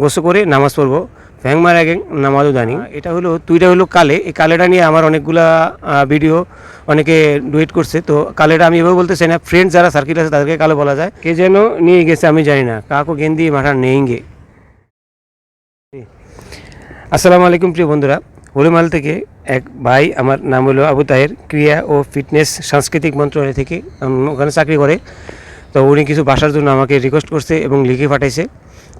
গোসো করে নামাজ পড়ব। ফ্যাং মারা গেং নামাজও জানি। এটা হলো তুইটা হলো কালে। এই কালেটা নিয়ে আমার অনেকগুলা ভিডিও অনেকে ডুয়েট করছে। তো কালেটা আমি এভাবে বলতে চাই না। ফ্রেন্ড যারা সার্কিট আছে তাদেরকে কালো বলা যায়। কে যেন নিয়ে গেছে আমি জানি না। কাকু গেন্দি মাঠা নেইঙ্গে। আসসালামু আলাইকুম প্রিয় বন্ধুরা। হলিমাল থেকে এক ভাই আমার নাম হলো আবু তাহের। ক্রিয়া ও ফিটনেস সাংস্কৃতিক মন্ত্রণালয় থেকে ওখানে চাকরি করে। তো উনি কিছু বাসার জন্য আমাকে রিকোয়েস্ট করছে এবং লিখে পাঠাইছে।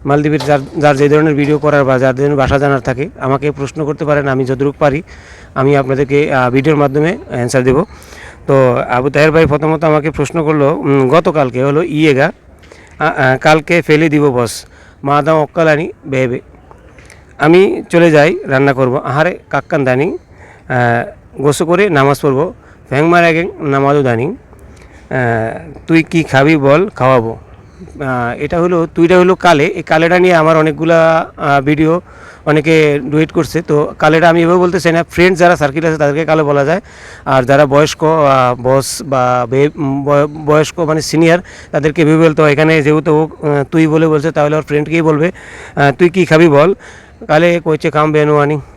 মালদ্বীপের যার যার যে ধরনের ভিডিও করার বা যার ধরনের বাসা জানার থাকে, আমাকে প্রশ্ন করতে পারেন, আমি যতটুকু পারি, আমি আপনাদেরকে ভিডিওর মাধ্যমে অ্যান্সার দেব। তো, আবু তাহের ভাই প্রথমত আমাকে প্রশ্ন করল গতকালকে হলো ইয়েগা কালকে ফেলে দিব বস মা দাম অক্কালানি বেবে। আমি চলে যাই, রান্না করব। আহারে, কাক্কান দানি গোসো করে নামাজ পড়ব। ফ্যাং মারা গেং, নামাজও দানি। তুই কি খাবি বল, খাওয়াবো। এটা হলো তুইটা হলো কালে। এই কালেটা নিয়ে আমার অনেকগুলা ভিডিও অনেকে ডুয়েট করছে। তো কালেটা আমি এভাবে বলতে চাই না ফ্রেন্ড যারা সার্কিট আছে তাদেরকে কালো বলা যায়। আর যারা বয়স্ক বস বা বয়স্ক মানে সিনিয়র তাদেরকে এভাবে বলতে হয়। এখানে যেহেতু তুই বলে বলছে তাহলে ওর ফ্রেন্ডকেই বলবে? তুই কি খাবি বল? কালে কইছে কাম বেনুয়ানি আহ,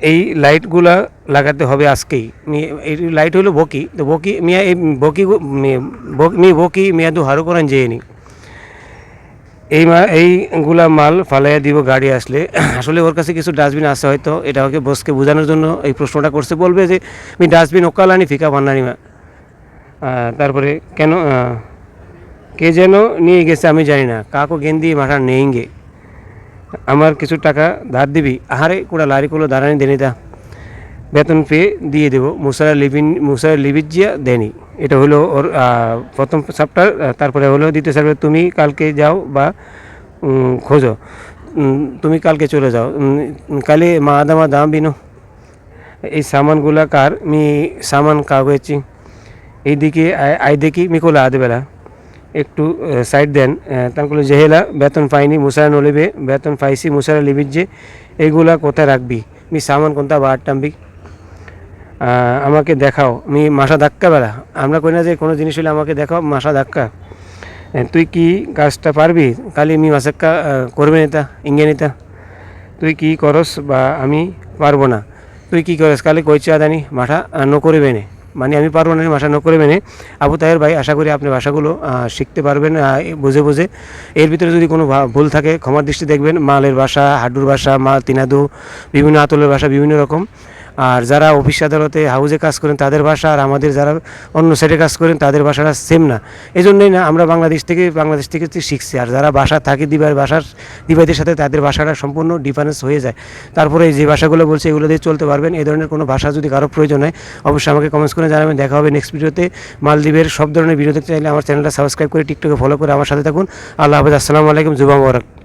এই লাইটগুলা লাগাতে হবে আজকেই। এই লাইট হলো বকি। তো বকি, মিয়া, এই বকি মি- বকি মিয়া দু হারু করেন যেয়ে এই মা, এইগুলা মাল ফালাইয়া দিব গাড়ি আসলে। আসলে ওর কাছে কিছু ডাস্টবিন আছে হয়তো। এটা ওকে বসকে বোঝানোর জন্য এই প্রশ্নটা করছে। বলবে যে আমি ডাস্টবিন ওকালানি ফিকা বান্নানি মা। তারপরে কেন কে যেন নিয়ে গেছে আমি জানি না। কাকো গেন্দি মাঠা নেইঙ্গে। আমার কিছু টাকা ধার দিবি? আহারে কোটা লারি কোলো দাঁড়ানি দেনি তা। বেতন পেয়ে দিয়ে দেবো। মুসারা লিভিন মুসারা লিভিজিয়া দেনি। এটা হলো ওর প্রথম চ্যাপ্টার তারপরে হলো দ্বিতীয় চ্যাপ্টার তুমি কালকে যাও বা খোঁজো। তুমি কালকে চলে যাও। কালে মা দামা দাম বিনো। এই সামানগুলা কার? মি, সামান কাগজছি এইদিকে আই- দেখি মিকোলা আদে বেলা একটু সাইড দেন। তারপরে জেহেলা বেতন পাইনি মুসারা নলিবে বেতন পাইছি মুসারা লিবির যে এইগুলা কোথায় রাখবি? মি সামান কোনটা বার টাম্বি আহ, আমাকে দেখাও। আমি মাসা ধাক্কা বেলা। আমরা কই না যে কোনো জিনিস হলে আমাকে দেখাও মাসা ধাক্কা। তুই কি কাজটা পারবি? কালি মি মাসাক্কা করবে নেতা ইঙ্গে নেতা তুই কি করস বা আমি পারব না। তুই কি করস? কালি কইছে আদানি মাঠা নকরিবে নে। মানে আমি পারব না ভাষা নকরে মেনে। আবু তাহের ভাই, আশা করি আপনি ভাষাগুলো শিখতে পারবেন বুঝে বুঝে। এর ভিতরে যদি কোনো ভুল থাকে, ক্ষমার দৃষ্টি দেখবেন। মালের ভাষা হাডুর ভাষা, মাল তিনাদু, বিভিন্ন আতলের ভাষা, বিভিন্ন রকম। আর যারা অফিস আদালতে হাউজে কাজ করেন তাদের ভাষা আর আমাদের যারা অন্য সাইডে কাজ করেন তাদের ভাষাটা সেম না। এই জন্যই না আমরা বাংলাদেশ থেকে বাংলাদেশ থেকে শিখছি। আর যারা ভাষা থাকে দিবার, ভাষার দিবাদের সাথে তাদের ভাষাটা সম্পূর্ণ ডিফারেন্স হয়ে যায়। তারপরে যে ভাষাগুলো বলছে, এগুলো দিয়ে চলতে পারবেন। এই ধরনের কোনো ভাষা যদি কারও প্রয়োজন হয়, অবশ্যই আমাকে কমেন্টস করে জানাবেন। দেখা হবে নেক্সট ভিডিওতে মালদ্বীপের সব ধরনের ভিডিও দেখতে চাইলে আমার চ্যানেলটা সাবস্ক্রাইব করে টিকটকে ফলো করে আমার সাথে থাকুন। আল্লাহ হাফেজ। আসসালামু আলাইকুম। জুবা মোবারক